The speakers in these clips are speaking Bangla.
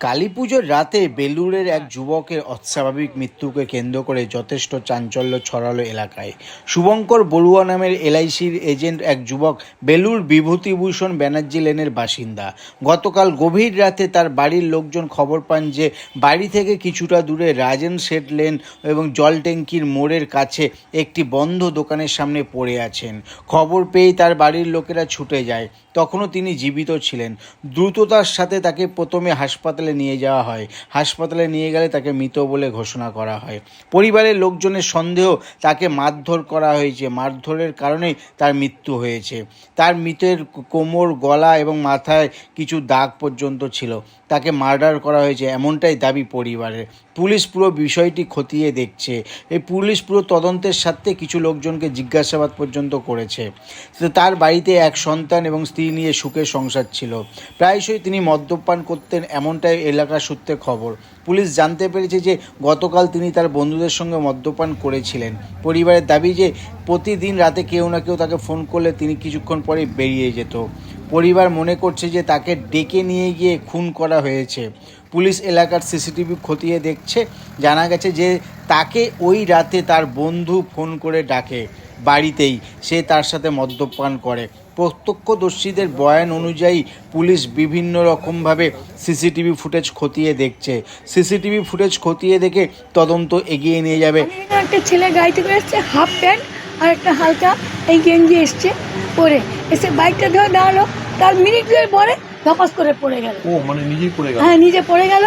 কালী পুজোর রাতে বেলুড়ের এক যুবকের অস্বাভাবিক মৃত্যুকে কেন্দ্র করে যথেষ্ট চাঞ্চল্য ছড়ালো এলাকায়। শুভঙ্কর বড়ুয়া নামের এলআইসির এজেন্ট এক যুবক বেলুড় বিভূতিভূষণ ব্যানার্জি লেনের বাসিন্দা। গতকাল গভীর রাতে তার বাড়ির লোকজন খবর পান যে, বাড়ি থেকে কিছুটা দূরে রাজেন শেঠ লেন এবং জল ট্যাঙ্কির মোড়ের কাছে একটি বন্ধ দোকানের সামনে পড়ে আছেন। খবর পেয়েই তার বাড়ির লোকেরা ছুটে যায়। তখনও তিনি জীবিত ছিলেন। দ্রুততার সাথে তাকে প্রথমে হাসপাতালে নিয়ে যাওয়া হয়। হাসপাতালে নিয়ে গেলে তাকে মৃত বলে ঘোষণা করা হয়। পরিবারের লোকজনের সন্দেহ তাকে মারধর করা হয়েছে। মারধরের কারণেই তার মৃত্যু হয়েছে। তার মৃতের কোমর, গলা এবং মাথায় কিছু দাগ পর্যন্ত ছিল। তাকে মার্ডার করা হয়েছে এমনটাই দাবি পরিবারের। পুলিশ পুরো বিষয়টি খতিয়ে দেখছে। এই পুলিশ পুরো তদন্তের সাথে কিছু লোকজনকে জিজ্ঞাসাবাদ পর্যন্ত করেছে। তার বাড়িতে এক সন্তান এবং স্ত্রী নিয়ে সুখের সংসার ছিল। প্রায়শই তিনি মদ্যপান করতেন, এমনটাই এলাকার সূত্রে খবর। পুলিশ জানতে পেরেছে যে গতকাল তিনি তার বন্ধুদের সঙ্গে মদ্যপান করেছিলেন। পরিবারের দাবি যে প্রতিদিন রাতে কেউ না কেউ তাকে ফোন করলে তিনি কিছুক্ষণ পরে বেরিয়ে যেত। পরিবার মনে করছে যে তাকে ডেকে নিয়ে গিয়ে খুন করা হয়েছে। পুলিশ এলাকার সিসিটিভি খতিয়ে দেখছে। জানা গেছে যে তাকে ওই রাতে তার বন্ধু ফোন করে ডাকে। বাড়িতেই সে তার সাথে মদ্যপান করে। প্রত্যক্ষদর্শীদের বয়ান অনুযায়ী পুলিশ বিভিন্ন রকমভাবে সিসিটিভি ফুটেজ খতিয়ে দেখছে। সিসিটিভি ফুটেজ খতিয়ে দেখে তদন্ত এগিয়ে নিয়ে যাবে। একটা ছেলে গাড়িতে করে এসছে হাফ প্যান্ট আর একটা হালকা এই গেঞ্জি এসছে পরে। এসে বাইকটা ধরে দাঁড়াল তার মিনিট দুয়ের পরে ধপাস করে পড়ে গেল। ও মানে নিজেই পড়ে গেল? হ্যাঁ নিজে পড়ে গেল।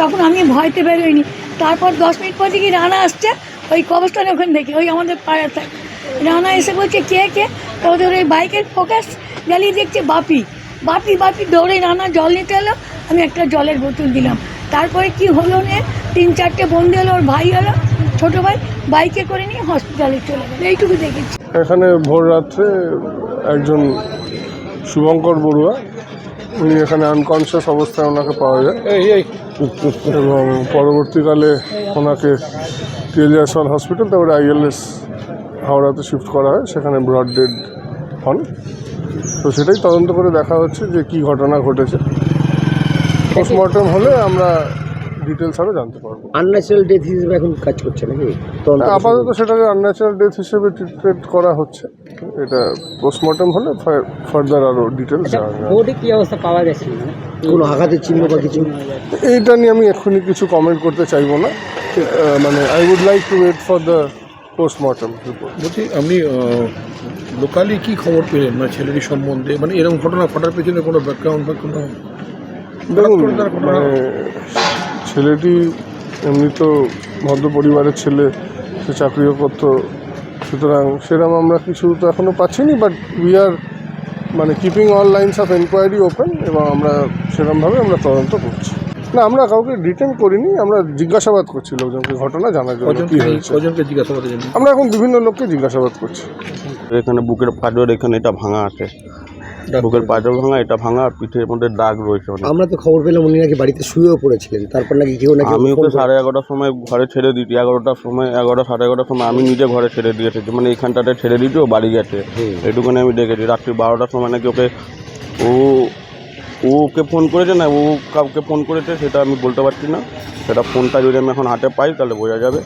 তখন আমি ভয়তে বেরোইনি। তারপর দশ মিনিট পর দেখি রানা আসছে ওই কবরস্থানে ওখান থেকে ওই আমাদের পাড়ার থাকে রানা এসে বলছে কে কে? তো ওদের ওই বাইকের ফোকাস জ্বালিয়ে দেখছে বাপি। বাপি বাপি দৌড়ে রানা জল নিতে এলো আমি একটা জলের বোতল দিলাম। তারপরে কি হলো নে? তিন চারটে বন্ধু এলো ওর ভাই এলো ছোটো ভাই বাইকে করে নিয়ে হসপিটালে চলে গেল। এইটুকু দেখেছি। এখানে ভোর রাত্রে একজন শুভঙ্কর বড়ুয়া উনি এখানে আনকনসিয়াস অবস্থায় ওনাকে পাওয়া যায়। এবং পরবর্তীকালে ওনাকে তেলিয়াসওয়াল হসপিটাল তারপরে আইএলএস হাওড়াতে শিফট করা হয় সেখানে ব্রড ডেড হন। তো সেটাই তদন্ত করে দেখা হচ্ছে যে কি ঘটনা ঘটেছে। পোস্টমর্টম হলে আমরা ডিটেলস আরও জানতে পারব। আনন্যাচারাল ডেথ হিসেবে এখন কাজ করছে নাকি? তদন্ত আপাতত সেটাকে আনন্যাচারাল ডেথ হিসেবে ট্রিটমেন্ট করা হচ্ছে। এটা পোস্টমর্টম হলে ফার্দার আরও ডিটেলস বোর্ডে কি অবস্থা পাওয়া গেছে? কোনো আঘাতের চিহ্ন বা কিছু? এইটা নিয়ে আমি এক্ষুনি কিছু কমেন্ট করতে চাইব না। মানে I would like to wait for the postmortem report বলছি আপনি লোকালি কি খবর পেলেন? মানে ছেলেটি সম্বন্ধে মানে এরকম ঘটনা ঘটার পেছনে কোনো ব্যাকগ্রাউন্ড বা কোনো দেখুন মানে ছেলেটি এমনি তো ভদ্র পরিবারের ছেলে সে চাকরিও করতো। সুতরাং সেরকম আমরা কিছু তো এখনও পাচ্ছিনি বাট উই আর মানে keeping all lines of enquiry open এবং আমরা সেরকমভাবে আমরা তদন্ত করছি। না আমরা কাউকে ডিটেন করিনি আমরা জিজ্ঞাসাবাদ করছি লোকজনকে ঘটনা জানার জন্য কজন হয়েছে। কজনকে জিজ্ঞাসাবাদের জন্য? আমরা এখন বিভিন্ন লোককে জিজ্ঞাসাবাদ করছি। এখানে বুকের পাঁজর এখানে এটা ভাঙা আছে। বুকের পাঁজর ভাঙা এটা ভাঙা আর পিঠের মধ্যে দাগ রয়েছে অনেক। আমরা তো খবর পেলাম উনি নাকি বাড়িতে শুয়েও পড়েছিলেন তারপর নাকি কেউ নাকি আমি ওকে সাড়ে এগারোটার সময় ঘরে ছেড়ে দিয়েছি এগারোটার সময় এগারোটা সাড়ে এগারোটার সময় আমি নিজে ঘরে ছেড়ে দিয়ে এসেছি মানে এইখানটাতে ছেড়ে দিয়েছি ও বাড়ি গেছে। এইটুকুনি আমি দেখেছি রাত্রি বারোটার সময় নাকি ওকে ও ওকে ফোন করেছে না, ও কাউকে ফোন করেছে, সেটা আমি বলতে পারছি না। সেটা ফোনটা যদি আমি এখন হাতে পাই, তাহলে বোঝা যাবে।